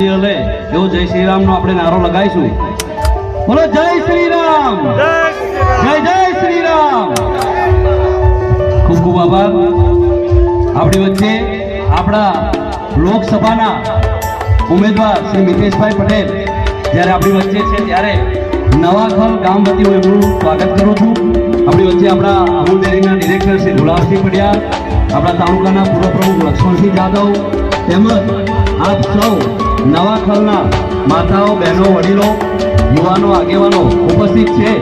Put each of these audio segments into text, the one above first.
લે જય શ્રી રામ નો આપણે નારો લગાવીશું. બોલો જય શ્રી રામ જય જય શ્રી રામ ખૂબ ખૂબ આભાર. આપણી વચ્ચે આપણા લોકસભાના ઉમેદવાર શ્રી મિતેશભાઈ પટેલ જ્યારે આપણી વચ્ચે છે ત્યારે નવાખલ ગામ વતી હું એમનું સ્વાગત કરું છું. આપણી વચ્ચે આપણા અમૂલ ડેરીના ડિરેક્ટર શ્રી ગુલાબસિંહ પડિયાર આપણા તાલુકાના પૂર્વ પ્રમુખ લક્ષ્મણસિંહ જાદવ તેમજ આપ સૌ નવાખલના માતાઓ, બહેનો, વડીલો, યુવાનો, આગેવાનો ઉપસ્થિત છે.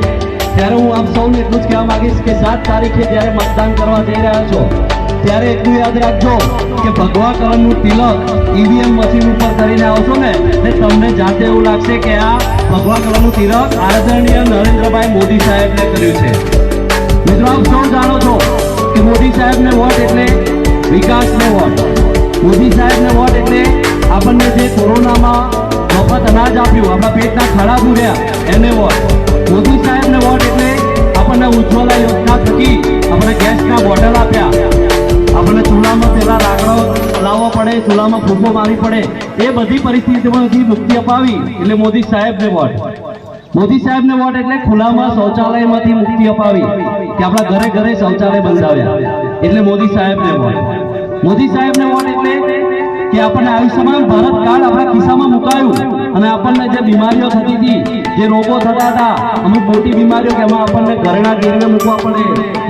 ત્યારે હું આપ સૌને એટલું જ કહેવા માંગીશ કે સાત તારીખે જ્યારે મતદાન કરવા જઈ રહ્યા છો, ત્યારે એટલું યાદ રાખજો કે ભગવા કલરનું તિલક ઈવીએમ મશીન ઉપર કરીને આવશો ને, એટલે તમને જાતે એવું લાગશે કે આ ભગવા કલરનું તિલક આદરણીય નરેન્દ્રભાઈ મોદી સાહેબને કર્યું છે. મિત્રો, આપ સૌ જાણો છો કે મોદી સાહેબને વોટ એટલે વિકાસને વોટ. મોદી સાહેબને વોટ એટલે આપણને જે કોરોનામાં મફત અનાજ આપ્યું, આપણા પેટના ખરાબ પૂર્યા એને વોટ. મોદી સાહેબને વોટ એટલે આપણને ઉજ્જવલા યોજના થકી આપણે ગેસના બોટલ આપ્યા. આપણને ચૂલામાં પહેલાં લાકડો લાવવો પડે, ચૂલામાં ફૂંકો મારવી પડે. એ બધી પરિસ્થિતિમાંથી મુક્તિ અપાવી એટલે મોદી સાહેબને વોટ. મોદી સાહેબને વોટ એટલે ખુલ્લામાં શૌચાલયમાંથી મુક્તિ અપાવી કે આપણા ઘરે ઘરે શૌચાલય બંધાવ્યા. એટલે મોદી સાહેબને વોટ. મોદી સાહેબને વોટ એટલે કે આપણને આયુષ્યમાન ભારત કાર્ડ આપણા ખિસ્સામાં મુકાયું. અને આપણને જે બીમારીઓ થતી હતી, જે રોગો થતા હતા, અમુક મોટી બીમારીઓ કે એમાં આપણને ઘરેણા ગીરવે મૂકવા પડે,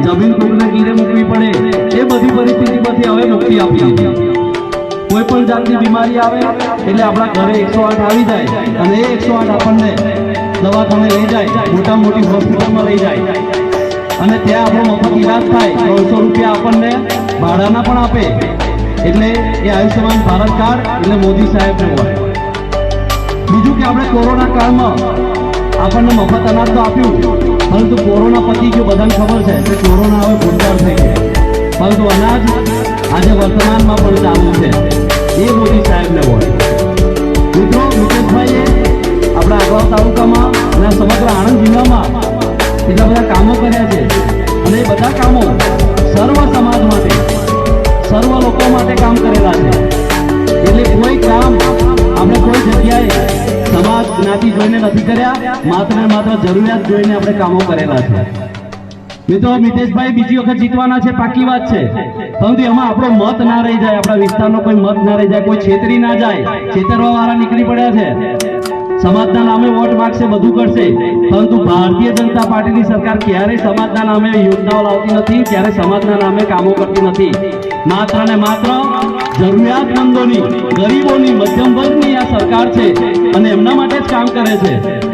જમીન કોકને ગીરે મૂકવી પડે, એ બધી પરિસ્થિતિમાંથી હવે મુક્તિ આપી દીધી. કોઈ પણ જાતની બીમારી આવે, એટલે આપણા ઘરે એકસો આઠ આવી જાય અને એ એકસો આઠ આપણને દવાખાને લઈ જાય મોટા મોટી હોસ્પિટલમાં લઈ જાય. અને ત્યાં આપણો મફત ઈલાજ થાય ત્રણસો રૂપિયા આપણને ભાડાના પણ આપે. એટલે એ આયુષ્યમાન ભારત કાર્ડ એટલે મોદી સાહેબને હોય બીજું કે આપણે કોરોના કાળમાં આપણને મફત અનાજ તો આપ્યું પરંતુ કોરોના પતી ગયો બધાને ખબર છે કે કોરોના હવે ભૂતકાળ થઈ ગયો. પરંતુ અનાજ આજે વર્તમાનમાં પણ ચાલુ છે. એ મોદી સાહેબને હોય મિત્રો, મુકેશભાઈએ આપણા આગળ તાલુકામાં અને સમગ્ર આણંદ જિલ્લામાં એટલા બધા કામો કર્યા છે. જ્ઞાતિ જોઈને નથી કર્યા. માત્ર માત્ર જરૂરિયાત જોઈને આપણે કામો કરેલા છે. મિત્રો, મિતેશભાઈ બીજી વખત જીતવાના છે, પાકી વાત છે. પરંતુ એમાં આપણો મત ના રહી જાય, આપણા વિસ્તારનો કોઈ મત ના રહી જાય, કોઈ છેતરી ના જાય, છેતરવા વાળા નીકળી પડ્યા છે. સમાજના નામે વોટ માંગશે, બધું કરશે. પરંતુ ભારતીય જનતા પાર્ટીની સરકાર ક્યારેય સમાજના નામે યોજનાઓ લાવતી નથી ક્યારે સમાજના નામે કામો કરતી નથી. માત્ર ને માત્ર જરૂરિયાતમંદોની ગરીબોની, મધ્યમ વર્ગની આ સરકાર છે અને એમના માટે જ કામ કરે છે.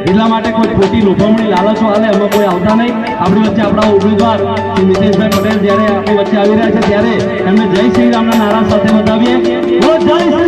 એટલા માટે કોઈ ખોટી લોભામણી લાલચો હાલે, એમાં કોઈ આવતા નહીં. આપણી વચ્ચે આપણા ઉમેદવાર શ્રી નીતિશભાઈ પટેલ જ્યારે આપણી વચ્ચે આવી રહ્યા છે, ત્યારે એમને જય શ્રી રામના નારા સાથે બતાવીએ. જય શ્રી